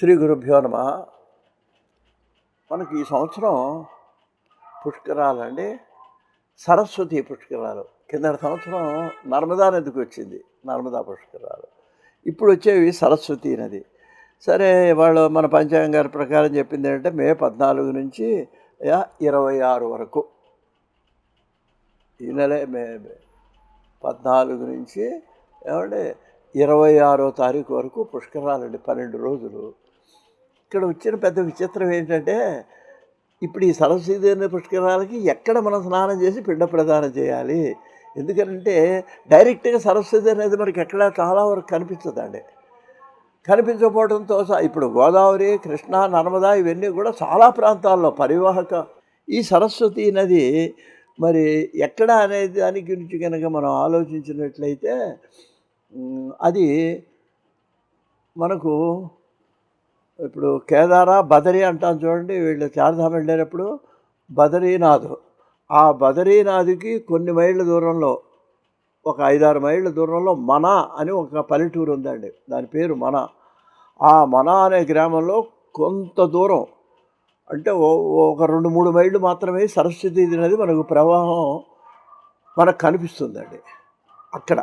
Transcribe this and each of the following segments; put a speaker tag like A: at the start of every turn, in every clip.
A: శ్రీ గురుభ్యో నమ. మనకి ఈ సంవత్సరం పుష్కరాలండి. సరస్వతి పుష్కరాలు. కింద సంవత్సరం నర్మదా నదికి వచ్చింది నర్మదా పుష్కరాలు. ఇప్పుడు వచ్చేవి సరస్వతి నది. సరే వాళ్ళు మన పంచాంగం గారి ప్రకారం చెప్పింది ఏంటంటే మే పద్నాలుగు నుంచి ఇరవై ఆరు వరకు. ఈ నెలే మే మే. పద్నాలుగు నుంచి ఏమంటే ఇరవై ఆరో తారీఖు వరకు పుష్కరాలండి పన్నెండు రోజులు. ఇక్కడ వచ్చిన పెద్ద విచిత్రం ఏంటంటే ఇప్పుడు ఈ సరస్వతీ పుష్కరాలకి ఎక్కడ మనం స్నానం చేసి పిండ ప్రదానం చేయాలి? ఎందుకంటే డైరెక్ట్గా సరస్వతి అనేది మనకి ఎక్కడ చాలా వరకు కనిపించదండి. కనిపించకపోవడంతో సహా ఇప్పుడు గోదావరి కృష్ణా నర్మదా ఇవన్నీ కూడా చాలా ప్రాంతాల్లో పరివాహక ఈ సరస్వతి నది మరి ఎక్కడ అనే దాని గురించి కనుక మనం ఆలోచించినట్లయితే అది మనకు ఇప్పుడు కేదార బదరి అంటాం చూడండి వీళ్ళు చార్ధాం వెళ్ళేటప్పుడు బదరీనాథ్. ఆ బదరీనాథ్కి కొన్ని మైళ్ళ దూరంలో ఒక ఐదారు మైళ్ళ దూరంలో మన అని ఒక పల్లెటూరు ఉందండి. దాని పేరు మన. ఆ మన అనే గ్రామంలో కొంత దూరం అంటే ఒక రెండు మూడు మైళ్ళు మాత్రమే సరస్వతి నది మనకు ప్రవాహం మనకు కనిపిస్తుందండి అక్కడ.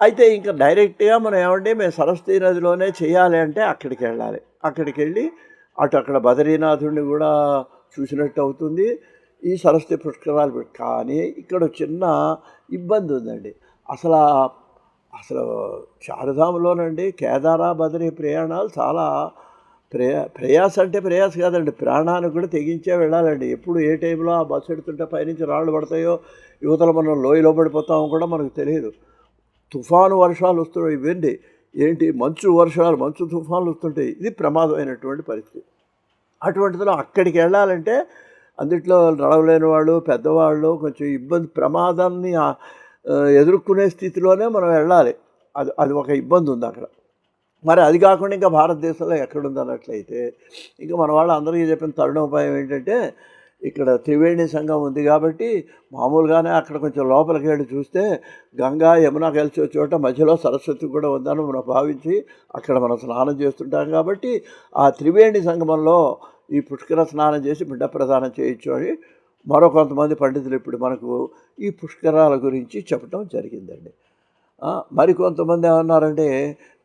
A: అయితే ఇంకా డైరెక్ట్గా మనం ఏమంటే మేము సరస్వతి నదిలోనే చేయాలి అంటే అక్కడికి వెళ్ళాలి. అక్కడికి వెళ్ళి అటు అక్కడ బదరీనాథుడిని కూడా చూసినట్టు అవుతుంది. ఈ సరస్వతి పుష్కరాలు కానీ ఇక్కడ చిన్న ఇబ్బంది ఉందండి. అసలు అసలు శారదాంలోనండి కేదార బదరి ప్రయాణాలు చాలా ప్రయా ప్రయాస అంటే ప్రయాస కాదండి. ప్రాణాన్ని కూడా తెగించే వెళ్ళాలండి. ఎప్పుడు ఏ టైంలో ఆ బస్సు ఎడుతుంటే పైనుంచి రాళ్ళు పడతాయో యువతలు మనం లోయలో పడిపోతామో కూడా మనకు తెలియదు తుఫాను వర్షాలు వస్తున్నాయి ఇవ్వండి ఏంటి? మంచు వర్షాలు మంచు తుఫాన్లు వస్తుంటాయి ఇది ప్రమాదమైనటువంటి పరిస్థితి. అటువంటిదిలో అక్కడికి వెళ్ళాలంటే అందుట్లో నడవలేని వాళ్ళు పెద్దవాళ్ళు కొంచెం ఇబ్బంది ప్రమాదాన్ని ఎదుర్కొనే స్థితిలోనే మనం వెళ్ళాలి. అది అది ఒక ఇబ్బంది ఉంది అక్కడ. మరి అది కాకుండా ఇంకా భారతదేశంలో ఎక్కడుంది అన్నట్లయితే ఇంకా మన వాళ్ళు అందరికీ చెప్పిన తరుణోపాయం ఏంటంటే ఇక్కడ త్రివేణి సంఘం ఉంది కాబట్టి మామూలుగానే అక్కడ కొంచెం లోపలికి వెళ్ళి చూస్తే గంగా యమున కలిసి చోట మధ్యలో సరస్వతి కూడా ఉందని మనం భావించి అక్కడ మనం స్నానం చేస్తుంటాం కాబట్టి ఆ త్రివేణి సంగమంలో ఈ పుష్కర స్నానం చేసి బిడ్డ ప్రదానం చేయొచ్చు అని మరో కొంతమంది పండితులు ఇప్పుడు మనకు ఈ పుష్కరాల గురించి చెప్పడం జరిగిందండి. మరికొంతమంది మరి కొంతమంది ఏమన్నారంటే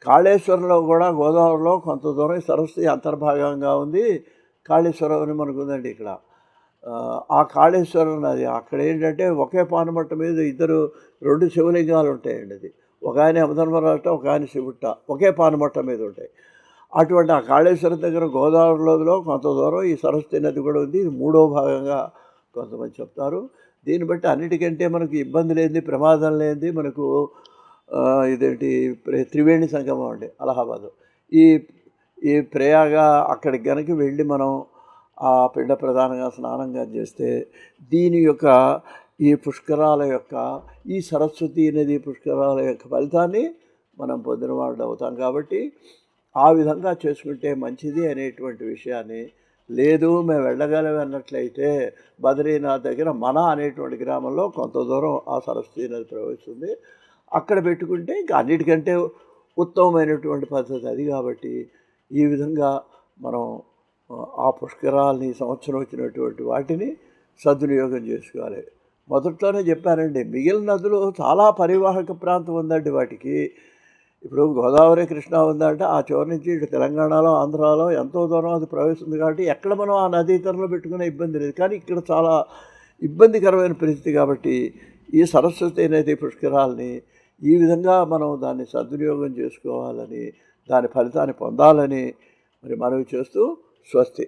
A: కాళేశ్వరంలో కూడా గోదావరిలో కొంత దూరం సరస్వతి అంతర్భాగంగా ఉంది. కాళేశ్వరం అని మనకు ఉందండి ఇక్కడ. ఆ, కాళేశ్వరం నది అక్కడ ఏంటంటే ఒకే పానమట్ట మీద ఇద్దరు రెండు శివలింగాలు ఉంటాయండి అది. ఒక ఆయన యమధర్మరాట ఒక ఆయన శివుట్ట ఒకే పానమట్ట మీద ఉంటాయి. అటువంటి ఆ కాళేశ్వరం దగ్గర గోదావరిలో కొంత దూరం ఈ సరస్వతి నది కూడా ఉంది. ఇది మూడో భాగంగా కొంతమంది చెప్తారు. దీన్ని బట్టి అన్నిటికంటే మనకు ఇబ్బంది లేనిది ప్రమాదం లేనిది మనకు ఇదేంటి త్రివేణి సంగమం అండి అలహాబాద్. ఈ ఈ ప్రయాగ అక్కడికి కనుక వెళ్ళి మనం ఆ పిండ ప్రధానంగా స్నానంగా చేస్తే దీని యొక్క ఈ పుష్కరాల యొక్క ఈ సరస్వతి నది పుష్కరాల యొక్క ఫలితాన్ని మనం పొందిన వాళ్ళు అవుతాం. కాబట్టి ఆ విధంగా చేసుకుంటే మంచిది అనేటువంటి విషయాన్ని లేదు మేము వెళ్ళగలం అన్నట్లయితే బద్రీనాథ్ దగ్గర మన అనేటువంటి గ్రామంలో కొంత దూరం ఆ సరస్వతి నది ప్రవహిస్తుంది. అక్కడ పెట్టుకుంటే ఇంకా అన్నిటికంటే ఉత్తమమైనటువంటి పద్ధతి అది కాబట్టి ఈ విధంగా మనం ఆ, పుష్కరాలని సంవత్సరం వచ్చినటువంటి వాటిని సద్వినియోగం చేసుకోవాలి. మొదట్లోనే చెప్పానండి మిగిలిన నదులు చాలా పరివాహక ప్రాంతం ఉందండి వాటికి. ఇప్పుడు గోదావరి కృష్ణ ఉందంటే ఆ చివరి నుంచి ఇటు తెలంగాణలో ఆంధ్రాలో ఎంతో దూరం అది ప్రవేశిస్తుంది కాబట్టి ఎక్కడ మనం ఆ నదీ తీరంలో పెట్టుకునే ఇబ్బంది లేదు. కానీ ఇక్కడ చాలా ఇబ్బందికరమైన పరిస్థితి కాబట్టి ఈ సరస్వతి నది పుష్కరాలని ఈ విధంగా మనం దాన్ని సద్వినియోగం చేసుకోవాలని దాని ఫలితాన్ని పొందాలని మరి మనవి చేస్తూ स्वस्थ